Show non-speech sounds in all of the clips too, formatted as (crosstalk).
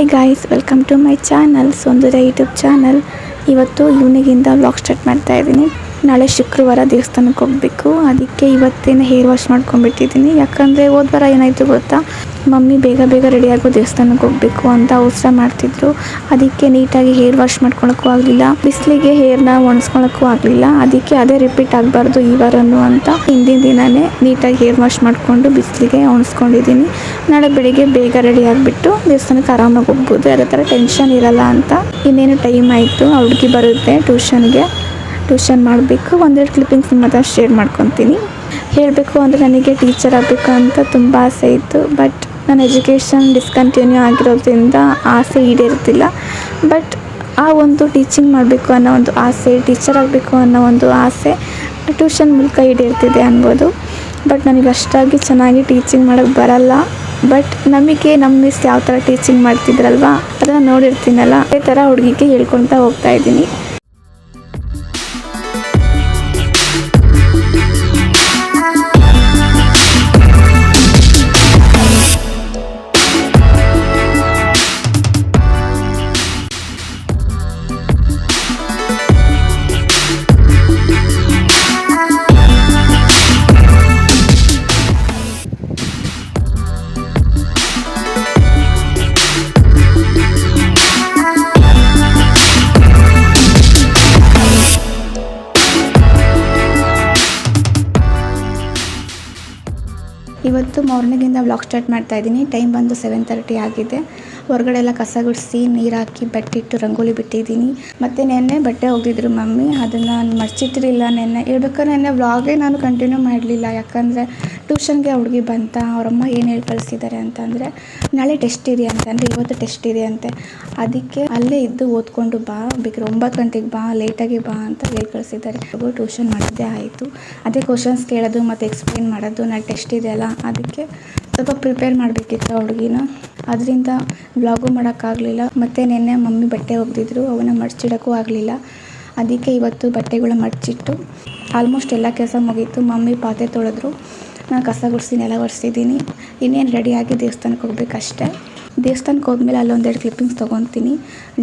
Hi guys welcome to my channel Soundarya YouTube channel ಇವತ್ತು ಈವ್ನಿಂಗಿಂದ vlog start ಮಾಡ್ತಾ ಇದ್ದೀನಿ. ನಾಳೆ ಶುಕ್ರವಾರ ದೇವಸ್ಥಾನಕ್ಕೆ ಹೋಗಬೇಕು. ಅದಕ್ಕೆ ಇವತ್ತೇನು ಹೇರ್ ವಾಶ್ ಮಾಡ್ಕೊಂಡ್ಬಿಟ್ಟಿದ್ದೀನಿ. ಯಾಕಂದರೆ ಹೋದ್ವಾರ ಏನಾಯಿತು ಗೊತ್ತಾ? ಮಮ್ಮಿ ಬೇಗ ಬೇಗ ರೆಡಿಯಾಗೋ ದೇವಸ್ಥಾನಕ್ಕೆ ಹೋಗಬೇಕು ಅಂತ ಅವಸರ ಮಾಡ್ತಿದ್ರು. ಅದಕ್ಕೆ ನೀಟಾಗಿ ಹೇರ್ ವಾಶ್ ಮಾಡ್ಕೊಳಕ್ಕೂ ಆಗಲಿಲ್ಲ. ಬಿಸಿಲಿಗೆ ಹೇರ್ನ ಒಣಸ್ಕೊಳಕ್ಕೂ ಆಗಲಿಲ್ಲ. ಅದಕ್ಕೆ ಅದೇ ರಿಪೀಟ್ ಆಗಬಾರ್ದು ಈ ವಾರನೂ ಅಂತ ಹಿಂದಿನ ದಿನವೇ ನೀಟಾಗಿ ಹೇರ್ ವಾಶ್ ಮಾಡಿಕೊಂಡು ಬಿಸಿಲಿಗೆ ಒಣಸ್ಕೊಂಡಿದ್ದೀನಿ. ನಾಳೆ ಬೆಳಿಗ್ಗೆ ಬೇಗ ರೆಡಿ ಆಗಿಬಿಟ್ಟು ದೇವಸ್ಥಾನಕ್ಕೆ ಆರಾಮಾಗಿ ಹೋಗ್ಬೋದು. ಯಾವುದೇ ಥರ ಟೆನ್ಷನ್ ಇರಲ್ಲ ಅಂತ ಇನ್ನೇನು ಟೈಮ್ ಆಯಿತು. ಹುಡುಗಿ ಬರುತ್ತೆ ಟ್ಯೂಷನ್ಗೆ ಟ್ಯೂಷನ್ ಮಾಡಬೇಕು. ಒಂದೆರಡು ಕ್ಲಿಪ್ಪಿಂಗ್ಸ್ ನಿಮ್ಮ ಹತ್ರ ಶೇರ್ ಮಾಡ್ಕೊತೀನಿ. ಹೇಳಬೇಕು ಅಂದರೆ ನನಗೆ ಟೀಚರ್ ಆಗಬೇಕು ಅಂತ ತುಂಬ ಆಸೆ ಇತ್ತು. ಬಟ್ ನನ್ನ ಎಜುಕೇಷನ್ ಡಿಸ್ಕಂಟಿನ್ಯೂ ಆಗಿರೋದ್ರಿಂದ ಆಸೆ ಈಡೇರ್ತಿಲ್ಲ. ಬಟ್ ಆ ಒಂದು ಟೀಚಿಂಗ್ ಮಾಡಬೇಕು ಅನ್ನೋ ಒಂದು ಆಸೆ ಟೀಚರ್ ಆಗಬೇಕು ಅನ್ನೋ ಒಂದು ಆಸೆ ಟ್ಯೂಷನ್ ಮೂಲಕ ಈಡೇರ್ತಿದೆ ಅನ್ಬೋದು. ಬಟ್ ನನಗೆ ಅಷ್ಟಾಗಿ ಚೆನ್ನಾಗಿ ಟೀಚಿಂಗ್ ಮಾಡೋಕ್ಕೆ ಬರಲ್ಲ. ಬಟ್ ನಮಗೆ ನಮ್ಮ ಮಿಸ್ ಯಾವ ಥರ ಟೀಚಿಂಗ್ ಮಾಡ್ತಿದ್ರಲ್ವಾ? ಅದನ್ನು ನೋಡಿರ್ತೀನಲ್ಲ. ಅದೇ ಥರ ಹುಡುಗಿಗೆ ಹೇಳ್ಕೊಳ್ತಾ ಹೋಗ್ತಾ ಇದ್ದೀನಿ. ಇವತ್ತು ಮಾರ್ನಿಂಗಿಂದ ವ್ಲಾಗ್ ಸ್ಟಾರ್ಟ್ ಮಾಡ್ತಾ ಇದ್ದೀನಿ. ಟೈಮ್ ಬಂದು ಸೆವೆನ್ ತರ್ಟಿ ಆಗಿದೆ. ಹೊರಗಡೆ ಎಲ್ಲ ಕಸ ಗುಡಿಸಿ, ನೀರು ಹಾಕಿ ಬೆಟ್ಟಿಟ್ಟು ರಂಗೋಲಿ ಬಿಟ್ಟಿದ್ದೀನಿ. ಮತ್ತು ನೆನ್ನೆ ಬಟ್ಟೆ ಹೋಗಿದ್ರು ಮಮ್ಮಿ. ಅದನ್ನು ನಾನು ಮರ್ಚಿಟ್ಟಿರಲಿಲ್ಲ ನೆನ್ನೆ. ಹೇಳ್ಬೇಕಾದ್ರೆ ನೆನ್ನೆ ವ್ಲಾಗೇ ನಾನು ಕಂಟಿನ್ಯೂ ಮಾಡಲಿಲ್ಲ. ಯಾಕಂದರೆ ಟ್ಯೂಷನ್ಗೆ ಹುಡುಗಿ ಬಂತ, ಅವರಮ್ಮ ಏನು ಹೇಳಿ ಕಳಿಸಿದ್ದಾರೆ ಅಂತಂದರೆ, ನಾಳೆ ಟೆಸ್ಟ್ ಇದೆ ಅಂತಂದರೆ, ಇವತ್ತು ಟೆಸ್ಟ್ ಇದೆ ಅಂತೆ. ಅದಕ್ಕೆ ಅಲ್ಲೇ ಇದ್ದು ಓದ್ಕೊಂಡು ಬಾ ಬೇಕಿದ್ರೆ ಒಂಬತ್ತು ಗಂಟೆಗೆ ಬಾ ಲೇಟಾಗಿ ಬಾ ಅಂತ ಹೇಳಿ ಕಳಿಸಿದ್ದಾರೆ ಟ್ಯೂಷನ್ ಮಾಡಿದ್ದೇ ಆಯಿತು. ಅದೇ ಕ್ವಶನ್ಸ್ ಕೇಳೋದು ಮತ್ತು ಎಕ್ಸ್ಪ್ಲೇನ್ ಮಾಡೋದು, ನಾಳೆ ಟೆಸ್ಟ್ ಇದೆಯಲ್ಲ ಅದಕ್ಕೆ ಸ್ವಲ್ಪ ಪ್ರಿಪೇರ್ ಮಾಡಬೇಕಿತ್ತು ಹುಡುಗಿನ. ಅದರಿಂದ ವ್ಲಾಗು ಮಾಡೋಕ್ಕಾಗಲಿಲ್ಲ ಮತ್ತು ನಿನ್ನೆ ಮಮ್ಮಿ ಬಟ್ಟೆ ಒಗೆದಿದ್ರು, ಅವನ್ನ ಮಡ್ಚಿಡೋಕ್ಕೂ ಆಗಲಿಲ್ಲ. ಅದಕ್ಕೆ ಇವತ್ತು ಬಟ್ಟೆಗಳ ಮಡ್ಚಿಟ್ಟು ಆಲ್ಮೋಸ್ಟ್ ಎಲ್ಲ ಕೆಲಸ ಮುಗೀತು. ಮಮ್ಮಿ ಪಾತ್ರೆ ತೊಳೆದ್ರು. ನಾನು ಕಸ ಗುಡಿಸಿ, ನೆಲ ಒರೆಸಿದ್ದೀನಿ ಇನ್ನೇನು ರೆಡಿಯಾಗಿ ದೇವಸ್ಥಾನಕ್ಕೆ ಹೋಗ್ಬೇಕಷ್ಟೆ. ದೇವಸ್ಥಾನಕ್ಕೆ ಹೋದ್ಮೇಲೆ ಅಲ್ಲೊಂದೆರಡು ಕ್ಲಿಪ್ಪಿಂಗ್ಸ್ ತೊಗೊತೀನಿ.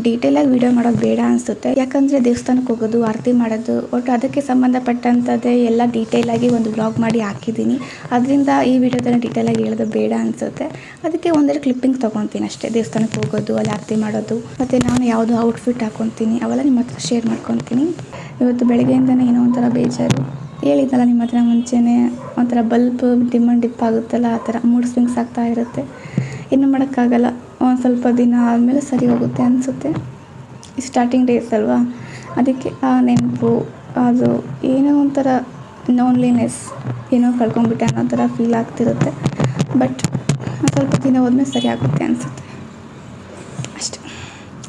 ಡೀಟೇಲಾಗಿ ವೀಡಿಯೋ ಮಾಡೋದು ಬೇಡ ಅನಿಸುತ್ತೆ. ಯಾಕಂದರೆ ದೇವಸ್ಥಾನಕ್ಕೆ ಹೋಗೋದು, ಆರತಿ ಮಾಡೋದು, ಒಟ್ಟು ಅದಕ್ಕೆ ಸಂಬಂಧಪಟ್ಟಂಥದ್ದೇ ಎಲ್ಲ ಡೀಟೇಲಾಗಿ ಒಂದು ವ್ಲಾಗ್ ಮಾಡಿ ಹಾಕಿದ್ದೀನಿ. ಅದರಿಂದ ಈ ವಿಡಿಯೋದನ್ನು ಡೀಟೇಲಾಗಿ ಹೇಳೋದು ಬೇಡ ಅನಿಸುತ್ತೆ. ಅದಕ್ಕೆ ಒಂದೆರಡು ಕ್ಲಿಪ್ಪಿಂಗ್ಸ್ ತೊಗೊತೀನಿ ಅಷ್ಟೇ. ದೇವಸ್ಥಾನಕ್ಕೆ ಹೋಗೋದು, ಅಲ್ಲಿ ಆರತಿ ಮಾಡೋದು, ಮತ್ತು ನಾನು ಯಾವುದು ಔಟ್ಫಿಟ್ ಹಾಕ್ಕೊತೀನಿ ಅವೆಲ್ಲ ನಿಮ್ಮ ಹತ್ರ ಶೇರ್ ಮಾಡ್ಕೊತೀನಿ. ಇವತ್ತು ಬೆಳಗ್ಗೆಯಿಂದನೇ ಏನೋ ಒಂಥರ ಬೇಜಾರು. ಹೇಳಿದ್ದಲ್ಲ, ನಿಮ್ಮ ಹತ್ರ ಮುಂಚೆನೇ ಒಂಥರ ಬಲ್ಬ್ ಡಿಮ್ ಆ್ಯಂಡ್ ಡಿಪ್ ಆಗುತ್ತಲ್ಲ, ಆ ಥರ ಮೂಡ್ ಸ್ವಿಂಗ್ಸ್ ಆಗ್ತಾ ಇರುತ್ತೆ. ಏನು ಮಾಡೋಕ್ಕಾಗಲ್ಲ, ಒಂದು ಸ್ವಲ್ಪ ದಿನ ಆದಮೇಲೆ ಸರಿ ಹೋಗುತ್ತೆ ಅನಿಸುತ್ತೆ. ಸ್ಟಾರ್ಟಿಂಗ್ ಡೇಸ್ ಅಲ್ವಾ? ಅದಕ್ಕೆ ಆ ನೆನಪು, ಅದು ಏನೋ ಒಂಥರ ನೋನ್ಲಿನೆಸ್ ಏನೋ ಕಳ್ಕೊಂಡ್ಬಿಟ್ಟೆ ಅನ್ನೋ ಥರ ಫೀಲ್ ಆಗ್ತಿರುತ್ತೆ. ಬಟ್ ಸ್ವಲ್ಪ ದಿನ ಹೋದ್ಮೇಲೆ ಸರಿ ಆಗುತ್ತೆ ಅನಿಸುತ್ತೆ. ಅಷ್ಟೆ.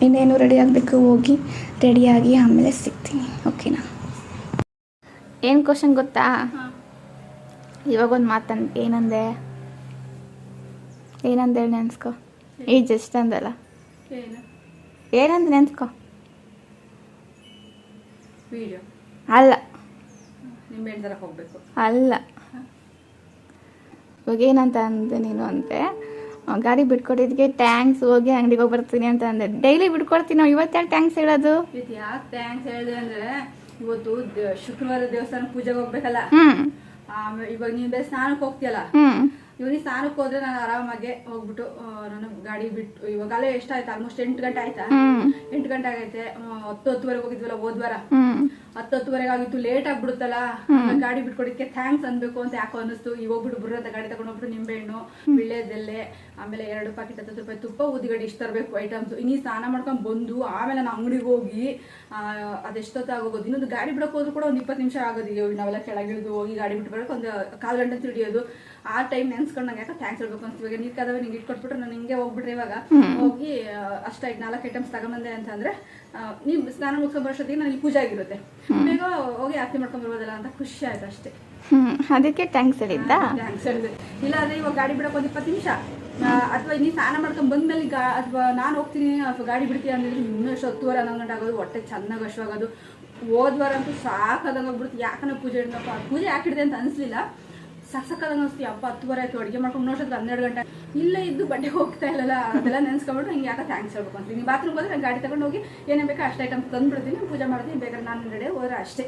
ಇನ್ನೇನು ರೆಡಿ ಆಗಬೇಕು ಹೋಗಿ ರೆಡಿಯಾಗಿ ಆಮೇಲೆ ಸಿಗ್ತೀನಿ. ಓಕೆನಾ ಏನು ಕ್ವಶನ್ ಗೊತ್ತಾ? ಇವಾಗ ಒಂದು ಮಾತನ್ ಏನಂದೆ? ಏನಂದೆ ನೆನ್ಸ್ಕೊ? ಈ ಜಸ್ಟ್ ಅಂದಲ್ಲ. ಏನು ಏನಂದ ನೆನ್ಸ್ಕೊ? ಅಲ್ಲ. ಅಲ್ಲ. ಇವಾಗ ಏನಂತ ಅಂದೆ ನೀನು ಅಂತೆ ಗಾಡಿ ಬಿಟ್ಕೊಟ್ಟಿದ್ಗೆ ಟ್ಯಾಂಕ್ಸ್ ಹೋಗಿ ಅಂಗಡಿಗೆ ಹೋಗಿ ಬರ್ತೀನಿ ಅಂತ ಅಂದೆ. ಡೈಲಿ ಬಿಟ್ಕೊಡ್ತೀನಿ? ನಾವು ಇವತ್ತೇ ಟ್ಯಾಂಕ್ಸ್ ಹೇಳೋದು ಇವತ್ತು ಶುಕ್ರವಾರ ದೇವಸ್ಥಾನ ಪೂಜೆಗೆ ಹೋಗ್ಬೇಕಲ್ಲ? ಇವಾಗ ನೀನ್ ಬೇರೆ ಸ್ನಾನಕ್ಕೆ ಹೋಗ್ತೀಯಲ್ಲ? ಇವನಿಗೆ ಸ್ನಾನಕ್ಕೆ ಹೋದ್ರೆ ನಾನು ಆರಾಮಾಗೆ ಹೋಗ್ಬಿಟ್ಟು ನಾನು ಗಾಡಿ ಬಿಟ್ಟು ಇವಾಗಲೇ ಎಷ್ಟಾಯ್ತು ಆಲ್ಮೋಸ್ಟ್ ಎಂಟು ಗಂಟೆ ಆಯ್ತಾ? ಎಂಟು ಗಂಟೆ ಆಗೈತೆ. ಹತ್ತು ಹತ್ತುವರೆಗೆ ಹೋಗಿದ್ವಲ್ಲ ಹೋದ್ವಾರ ಹತ್ತು ಹತ್ತುವರೆಗೆ ಆಗಿತ್ತು ಲೇಟ್ ಆಗ್ಬಿಡುತ್ತಲ್ಲ? ಗಾಡಿ ಬಿಟ್ಕೊಡಕ್ಕೆ ಥ್ಯಾಂಕ್ಸ್ ಅನ್ಬೇಕು ಅಂತ ಯಾಕೋ ಅನ್ನಿಸ್ತು. ಈಗ ಹೋಗ್ಬಿಟ್ಟು ಅಂತ ಗಾಡಿ ತಗೊಂಡು ಹೋಗ್ಬಿಟ್ಟು ನಿಂಬೆಹಣ್ಣು ವಿಳ್ಯದೆಲೆ ಆಮೇಲೆ ಎರಡು ಪ್ಯಾಕೆಟ್ ಹತ್ತು ರೂಪಾಯಿ ತುಪ್ಪ ಉದ್ದಿಗಡ್ಡೆ ಇಷ್ಟು ತರಬೇಕು ಐಟಮ್ಸ್ ಇನ್ನೀ ಸ್ನಾನ ಮಾಡ್ಕೊಂಡು ಬಂದು ಆಮೇಲೆ ನಾನು ಅಂಗಡಿಗೆ ಹೋಗಿ ಆ, ಅದೆಷ್ಟೊತ್ತು ಆಗೋಗೋದು ಇನ್ನೊಂದು ಗಾಡಿ ಬಿಡಕ್ಕೆ ಹೋದ್ರು ಕೂಡ ಒಂದು ಇಪ್ಪತ್ತು ನಿಮಿಷ ಆಗೋದು. ಈಗ ನಾವೆಲ್ಲ ಕೆಳಗಿಳಿದು ಹೋಗಿ ಗಾಡಿ ಬಿಟ್ಟು ಬರೋಕೆ ಒಂದು ಕಾಲು ಗಂಟೆ ಹಿಡಿಯೋದು. ಆ ಟೈಮ್ ನೆನ್ಸ್ಕೊಂಡು ನಂಗೆ ಯಾಕೆ ಥ್ಯಾಂಕ್ಸ್ ಹೇಳ್ಬೇಕು ಅಂತ ಇವಾಗ ನೀರು ಕದವೆ ನಿಂಗೆ ಇಟ್ಕೊಟ್ಬಿಟ್ರೆ ನಾನು ಹಿಂಗೆ ಹೋಗ್ಬಿಟ್ರೆ ಇವಾಗ. ಹೋಗಿ ಅಷ್ಟ ನಾಲ್ಕು ಐಟಮ್ಸ್ ತಗೊಂಬಂದೆ ಅಂತಂದ್ರೆ ನೀವು ಸ್ನಾನ ಮುಗಿಸ್ಕೊಂಡ್ ಬರೋಷ್ಟೊತ್ತಿಗೆ ನಾನು ಇಲ್ಲಿ ಪೂಜೆ ಆಗಿರುತ್ತೆ. ಬೇಗ ಹೋಗಿ ಆರತಿ ಮಾಡ್ಕೊಂಡ್ ಬರ್ಬೋದಲ್ಲ ಅಂತ ಖುಷಿ ಆಯ್ತು ಅಷ್ಟೇ. ಹ್ಮ್. ಅದಕ್ಕೆ ಟ್ಯಾಂಕ್ಸ್ ಹೇಳಿದ್ದ? ಥ್ಯಾಂಕ್ಸ್ ಹೇಳಿದೆ. ಇಲ್ಲ ಅಂದ್ರೆ ಇವಾಗ ಗಾಡಿ ಬಿಡಕ್ ಒಂದ್ ಇಪ್ಪತ್ತು ನಿಮಿಷ. ಅಥವಾ ನೀ ಸ್ನಾನ ಮಾಡ್ಕೊಂಡ್ ಬಂದ್ಮೇಲೆ ಗಾ ಅಥವಾ ನಾನು ಹೋಗ್ತೀನಿ ಅಥವಾ ಗಾಡಿ ಬಿಡ್ತೀನಿ ಅಂದ್ರೆ ಇನ್ನೂ ಎಷ್ಟು ಹತ್ತುವರೆ ಹನ್ನೊಂದು ಗಂಟೆ ಆಗೋದು ಹೊಟ್ಟೆ ಚೆನ್ನಾಗಿ ಹಶ್ವಾಗೋದು ಹೋದ್ವಾರ ಅಂತೂ ಸಾಕಾದಂಗೆ ಹೋಗ್ಬಿಡ್ತು ಯಾಕನ ಪೂಜೆ ಇಡ್ನಪ್ಪ? ಪೂಜೆ ಯಾಕಿಡ್ದೆ ಅಂತ ಅನಿಸ್ಲಿಲ್ಲ. ಸಕ್ಕದಾಗ ಅನ್ನಿಸ್ತು ಹಬ್ಬ ಹತ್ತುವರೆ ಆಯ್ತು ಅಡುಗೆ ಮಾಡ್ಕೊಂಡು ನೋಡಿದ್ರೆ ಹನ್ನೆರಡು ಗಂಟೆ ಇಲ್ಲೇ ಇದ್ದು ಬಡ್ಡೆ ಹೋಗ್ತಾ ಇಲ್ಲಲ್ಲ ಅದೆಲ್ಲ ನೆನೆಸ್ಕೊಂಡ್ಬಿಟ್ಟು ಹಿಂಗೆ ಯಾಕೆ ಥ್ಯಾಂಕ್ಸ್ ಹೇಳ್ಬೇಕು ಅಂತ ನೀವು ಬಾತ್ರೂಮ್ ಹೋದ್ರೆ ನಾನು ಗಾಡಿ ತಗೊಂಡು ಹೋಗಿ ಏನೇ ಬೇಕಾ ಅಷ್ಟು ಐಟಮ್ ತಂದ್ಬಿಡ್ತೀನಿ ಪೂಜೆ ಮಾಡ್ತೀನಿ ಬೇಕಾದ್ರೆ ನಾನು ರೆಡಿ ಹೋದ್ರೆ ಅಷ್ಟೇ.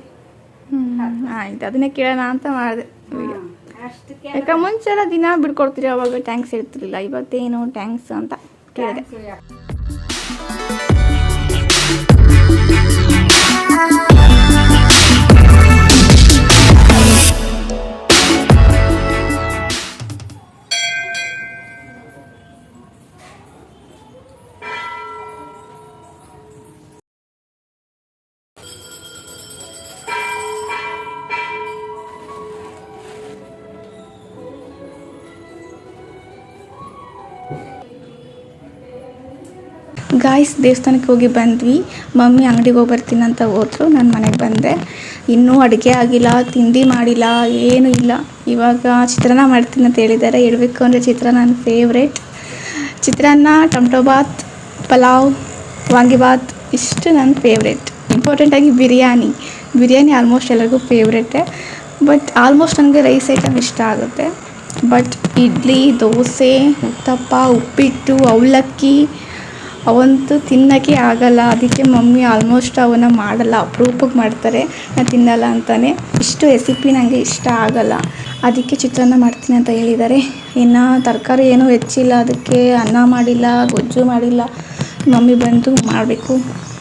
ಆಯ್ತು ಅದನ್ನೇ ಕೇಳೋಣ ಅಂತ ಮಾಡಿದೆ ಯಾಕೆ ಮುಂಚೆ ಎಲ್ಲ ದಿನ ಬಿಡ್ಕೊಡ್ತೀರಿ ಅವಾಗ ಟ್ಯಾಂಕ್ಸ್ ಇರ್ತಿರ್ಲಿಲ್ಲ ಇವತ್ತೇನು ಟ್ಯಾಂಕ್ಸ್ ಅಂತ ಕೇಳಿದೆ. ಗಾಯ್ಸ್ ದೇವಸ್ಥಾನಕ್ಕೆ ಹೋಗಿ ಬಂದ್ವಿ. ಮಮ್ಮಿ ಅಂಗಡಿಗೆ ಹೋಗಿ ಬರ್ತೀನಿ ಅಂತ ಹೋದ್ರು. ನಾನು ಮನೆಗೆ ಬಂದೆ. ಇನ್ನೂ ಅಡುಗೆ ಆಗಿಲ್ಲ, ತಿಂಡಿ ಮಾಡಿಲ್ಲ, ಏನೂ ಇಲ್ಲ. ಇವಾಗ ಚಿತ್ರಾನ್ನ ಮಾಡ್ತೀನಿ ಅಂತ ಹೇಳಿದ್ದಾರೆ. ಹೇಳಬೇಕು ಅಂದರೆ ಚಿತ್ರಾನ್ನ ನನ್ನ ಫೇವ್ರೇಟ್ ಚಿತ್ರಾನ್ನ, ಟೊಮಟೊ ಬಾತ್ ಪಲಾವ್ ವಾಂಗಿಬಾತ್ ಇಷ್ಟು ನನ್ನ ಫೇವ್ರೇಟ್ ಇಂಪಾರ್ಟೆಂಟಾಗಿ ಬಿರಿಯಾನಿ. ಬಿರಿಯಾನಿ ಆಲ್ಮೋಸ್ಟ್ ಎಲ್ಲರಿಗೂ ಫೇವ್ರೇಟೇ ಬಟ್ ಆಲ್ಮೋಸ್ಟ್ ನನಗೆ ರೈಸ್ ಐಟಮ್ ಇಷ್ಟ ಆಗುತ್ತೆ. ಬಟ್ ಇಡ್ಲಿ, ದೋಸೆ, ಉತ್ತಪ್ಪ, ಉಪ್ಪಿಟ್ಟು, ಅವಲಕ್ಕಿ ಅವಂತೂ ತಿನ್ನೋಕ್ಕೆ ಆಗಲ್ಲ. ಅದಕ್ಕೆ ಮಮ್ಮಿ ಆಲ್ಮೋಸ್ಟ್ ಅವನ್ನ ಮಾಡಲ್ಲ. ಅಪರೂಪಕ್ಕೆ ಮಾಡ್ತಾರೆ. ನಾನು ತಿನ್ನಲ್ಲ ಅಂತಾನೆ. ಇಷ್ಟು ರೆಸಿಪಿ ನನಗೆ ಇಷ್ಟ ಆಗಲ್ಲ. ಅದಕ್ಕೆ ಚಿತ್ರಾನ್ನ ಮಾಡ್ತೀನಿ ಅಂತ ಹೇಳಿದ್ದಾರೆ. ಇನ್ನು ತರಕಾರಿ ಏನೂ ಹೆಚ್ಚಿಲ್ಲ. ಅದಕ್ಕೆ ಅನ್ನ ಮಾಡಿಲ್ಲ, ಗೊಜ್ಜು ಮಾಡಿಲ್ಲ. ಮಮ್ಮಿ ಬಂದು ಮಾಡಬೇಕು.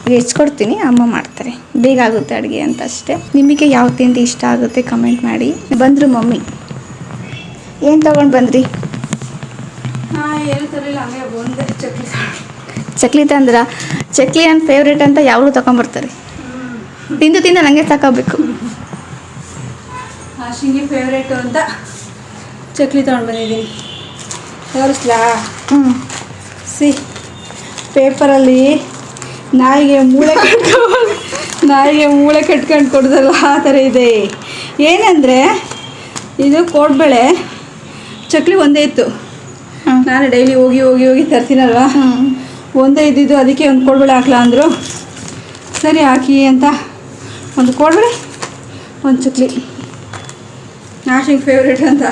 ಹೆಚ್ಕೊಡ್ತೀನಿ. ಅಮ್ಮ ಮಾಡ್ತಾರೆ. ಬೇಗ ಆಗುತ್ತೆ ಅಡುಗೆ ಅಂತ ಅಷ್ಟೇ. ನಿಮಗೆ ಯಾವ ತಿಂಡಿ ಇಷ್ಟ ಆಗುತ್ತೆ ಕಮೆಂಟ್ ಮಾಡಿ. ಬಂದರು ಮಮ್ಮಿ. ಏನು ತೊಗೊಂಡು ಬಂದ್ರಿ? ಹಾಂ ಏನು ತರಲಿಲ್ಲ ಹಂಗೆ ಒಂದೇ ಚಕ್ಲಿ ಚಕ್ಲಿ ತಂದ್ರ ಚಕ್ಲಿ ನನ್ನ ಫೇವ್ರೇಟ್ ಅಂತ ಯಾವಾಗಲೂ ತಗೊಂಬರ್ತಾರೆ ತಿಂದು ತಿಂದು ನನಗೆ ತಗೋಬೇಕು ಆಶಿಂಗಿ ಫೇವ್ರೇಟು ಅಂತ ಚಕ್ಲಿ ತೊಗೊಂಡು ಬಂದಿದ್ದೀನಿ. ತೋರಿಸ್ಲಾ? ಹ್ಞೂ ಸಿ ಪೇಪರಲ್ಲಿ ನಾಯಿಗೆ ಮೂಳೆ ಕಟ್ಕೊಂಡು ನಾಯಿಗೆ ಮೂಳೆ ಕಟ್ಕೊಂಡು ಕೊಡ್ದಲ್ಲ ಆ ಥರ ಇದೆ. ಏನಂದರೆ ಇದು ಕೋಡ್ಬಳೆ ಚಕ್ಲಿ ಒಂದೇ ಇತ್ತು. ನಾನು ಡೈಲಿ ಹೋಗಿ ಹೋಗಿ ಹೋಗಿ ತರ್ತೀನಲ್ವಾ? ಹ್ಞೂ ಒಂದೇ ಇದ್ದಿದ್ದು ಅದಕ್ಕೆ ಒಂದು ಕೋಡ್ಬಳೆ ಹಾಕ್ಲಾ ಅಂದರು. ಸರಿ ಹಾಕಿ ಅಂತ. ಒಂದು ಕೋಡ್ಬಳೆ ಒಂದು ಚಕ್ಲಿ. ನಾಶಿಂಗ್ ಫೇವ್ರೇಟ್ ಅಂತ.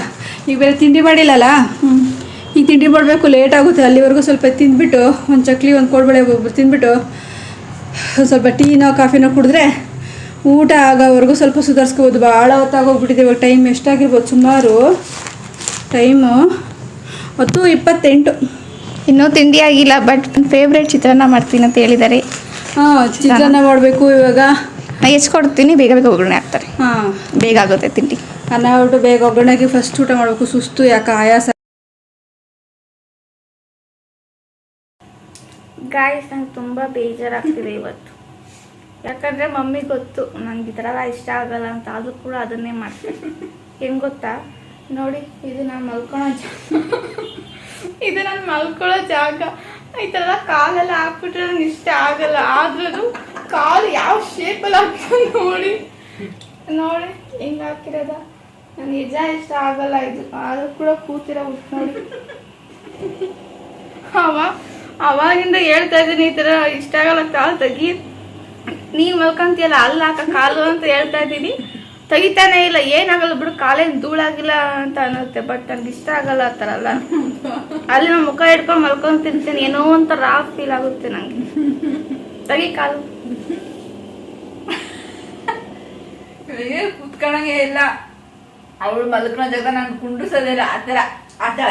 ಈಗ ಬೇರೆ ತಿಂಡಿ ಮಾಡಿಲ್ಲಲ್ಲ? ಹ್ಞೂ ಈಗ ತಿಂಡಿ ಮಾಡಬೇಕು ಲೇಟ್ ಆಗುತ್ತೆ. ಅಲ್ಲಿವರೆಗೂ ಸ್ವಲ್ಪ ತಿಂದ್ಬಿಟ್ಟು ಒಂದು ಚಕ್ಲಿ ಒಂದು ಕೋಡ್ಬಳೆ ತಿಂದ್ಬಿಟ್ಟು ಸ್ವಲ್ಪ ಟೀನೋ ಕಾಫಿನೋ ಕುಡಿದ್ರೆ ಊಟ ಆಗೋವರೆಗೂ ಸ್ವಲ್ಪ ಸುಧಾರಿಸ್ಕೋಬೋದು. ಭಾಳ ಹೊತ್ತಾಗೋಗ್ಬಿಟ್ಟಿದೆ ಇವಾಗ ಟೈಮ್ ಎಷ್ಟಾಗಿರ್ಬೋದು? ಸುಮಾರು ಟೈಮು ಹತ್ತು ಇಪ್ಪತ್ತೆಂಟು. ಇನ್ನೂ ತಿಂಡಿ ಆಗಿಲ್ಲ ಬಟ್ ನನ್ನ ಫೇವ್ರೇಟ್ ಚಿತ್ರಾನ್ನ ಮಾಡ್ತೀನಿ ಅಂತ ಹೇಳಿದ್ದಾರೆ ಹಾಂ ಚಿತ್ರಾನ್ನ ಮಾಡಬೇಕು ಇವಾಗ. ಎಷ್ಟು ಹೆಚ್ಕೊಡ್ತೀನಿ ಬೇಗ ಬೇಗ ಒಗ್ಗರಣೆ ಹಾಕ್ತಾರೆ. ಹಾಂ. ಬೇಗ ಆಗುತ್ತೆ ತಿಂಡಿ. ಅನ್ನ ಹೊರಟು ಬೇಗ ಒಗ್ಗರಣೆಗೆ ಫಸ್ಟ್ ಊಟ ಮಾಡಬೇಕು ಸುಸ್ತು ಯಾಕೆ ಆಯಾಸ. ಗಾಯ್ಸ್ ನಂಗೆ ತುಂಬ ಬೇಜಾರಾಗ್ತಿದೆ ಇವತ್ತು. ಯಾಕಂದರೆ ಮಮ್ಮಿ ಗೊತ್ತು ನನಗೆ ಈ ಥರ ಎಲ್ಲ ಇಷ್ಟ ಆಗಲ್ಲ ಅಂತ ಆದರೂ ಕೂಡ ಅದನ್ನೇ ಮಾಡ್ತಾರೆ ಹೆಂಗೆ ಗೊತ್ತಾ? ನೋಡಿ, ಇದು ನಾನು ಮಲ್ಕೊಳೋ ಜಾಗ. ಇದು ನಾನು ಮಲ್ಕೊಳ್ಳೋ ಜಾಗ. ಈ ಥರ ಕಾಲೆಲ್ಲ ಹಾಕ್ಬಿಟ್ರೆ ನನಗೆ ಇಷ್ಟ ಆಗಲ್ಲ. ಆದ್ರೂ ಕಾಲು ಯಾವ ಶೇಪಲ್ಲಿ ಹಾಕ್ತಾರೆ ನೋಡಿ. ನೋಡಿ, ಹೆಂಗೆ ಹಾಕಿರೋದ. ನನಗೆ ನಿಜ ಇಷ್ಟ ಆಗಲ್ಲ ಇದು. ಆದರೂ ಕೂಡ ಕೂತಿರೋ ನೋಡಿ. ಅವ, ಅವಾಗಿಂದ ಹೇಳ್ತಾ ಇದ್ದೀನಿ, ಈ ಥರ ಇಷ್ಟ ಆಗಲ್ಲ ಕಾಲು ತೆಗಿ. ನೀನು ಮಲ್ಕೊಂತೀಯಲ್ಲ, ಅಲ್ಲಿ ಹಾಕ ಕಾಲು ಅಂತ ಹೇಳ್ತಾ ಇದ್ದೀನಿ. ತೆಗಿತಾನೆ ಇಲ್ಲ, ಏನಾಗಲ್ಲ ಬಿಡು, ಕಾಲೇನು ಧೂಳಾಗಿಲ್ಲ ಅಂತ ಅನ್ನುತ್ತೆ ಬಟ್ ನನಗೆ ಇಷ್ಟ ಆಗಲ್ಲ ಆ ಥರ ಅಲ್ಲ. ಅಲ್ಲಿ ನಮ್ಮ ಮುಖ ಹಿಡ್ಕೊಂಡು ಮಲ್ಕೊಂಡು ತಿಂತೀನಿ, ಏನೋ ಅಂತ ರಾಫ್ ಫೀಲ್ ಆಗುತ್ತೆ ನನಗೆ ತೆಗಿ ಕಾಲು. ಕುತ್ಕೊಳಂಗೆ ಇಲ್ಲ. ಅವಳು ಮಲ್ಕೊಳೋ ಜಾಗ ನಾನು ಕುಂಡ್ರಿಸೋದಿಲ್ಲ ಆ ನಾನು ಥರ.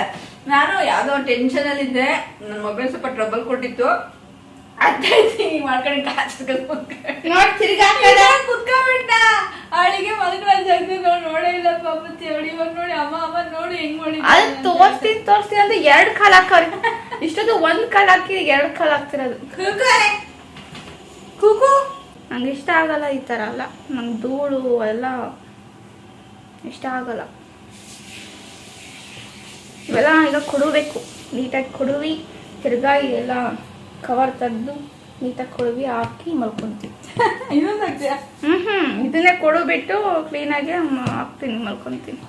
ನಾನು ಯಾವುದೋ ಇದ್ದೆ ಟೆನ್ಷನಲ್ಲಿದ್ದೆ ನನ್ನ ಮೊಬೈಲ್ ಸ್ವಲ್ಪ ಟ್ರಬಲ್ ಕೊಟ್ಟಿತ್ತು. ನೋಡಿ ತಿರ್ಗಾ ಕುತ್ಕೊಂಡ್ಬಿಟ್ಟ. ಅವಳಿಗೆ ಮಲ್ಕೊಳೋ ಜಾಗದಾಗ ನೋಡೇ ಇಲ್ಲ ಪಾಪ ಅವಳು ಇವಾಗ ನೋಡಿ ಅಮ್ಮ ಅಮ್ಮ ನೋಡಿ ಹೆಂಗ್ ಮಾಡಿ ಅದು ತೋರಿಸ್ತೀನಿ ತೋರಿಸ್ತೀನಿ ಅಂತ ಎರಡು ಕಾಲು ಹಾಕವ್ರಿ. ಇಷ್ಟೊತ್ತು ಒಂದ್ ಕಾಲು ಹಾಕಿ ಎರಡ್ ಕಾಲು ಹಾಕ್ತಿರೋದು. ಕೂಕು ನಂಗೆ ಇಷ್ಟ ಆಗಲ್ಲ ಈ ಥರ ಅಲ್ಲ ನಂಗೆ ಧೂಳು ಎಲ್ಲ ಇಷ್ಟ ಆಗಲ್ಲ. ಇವೆಲ್ಲ ಈಗ ಕೊಡಬೇಕು. ನೀಟಾಗಿ ಕೊಡುವಿ ತಿರ್ಗಾ ಇದೆಲ್ಲ ಕವರ್ ತೆಗೆದು ನೀಟಾಗಿ ಕೊಳವಿ ಹಾಕಿ ಮಲ್ಕೊತೀನಿ (laughs) ಇದನ್ನೇ ಕೊಡು ಹ್ಞೂ ಹ್ಞೂ ಇದನ್ನೇ ಕೊಡುಬಿಟ್ಟು ಕ್ಲೀನಾಗಿ ಹಾಕ್ತೀನಿ ಮಲ್ಕೊಂತೀನಿ.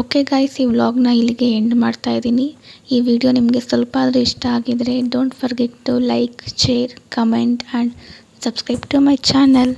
ಓಕೆ ಗಾಯ್ಸ್ ಈ ವ್ಲಾಗ್ನ ಇಲ್ಲಿಗೆ ಎಂಡ್ ಮಾಡ್ತಾ ಇದ್ದೀನಿ. ಈ ವಿಡಿಯೋ ನಿಮಗೆ ಸ್ವಲ್ಪ ಆದರೂ ಇಷ್ಟ ಆಗಿದ್ರೆ don't forget to like share comment and subscribe to my channel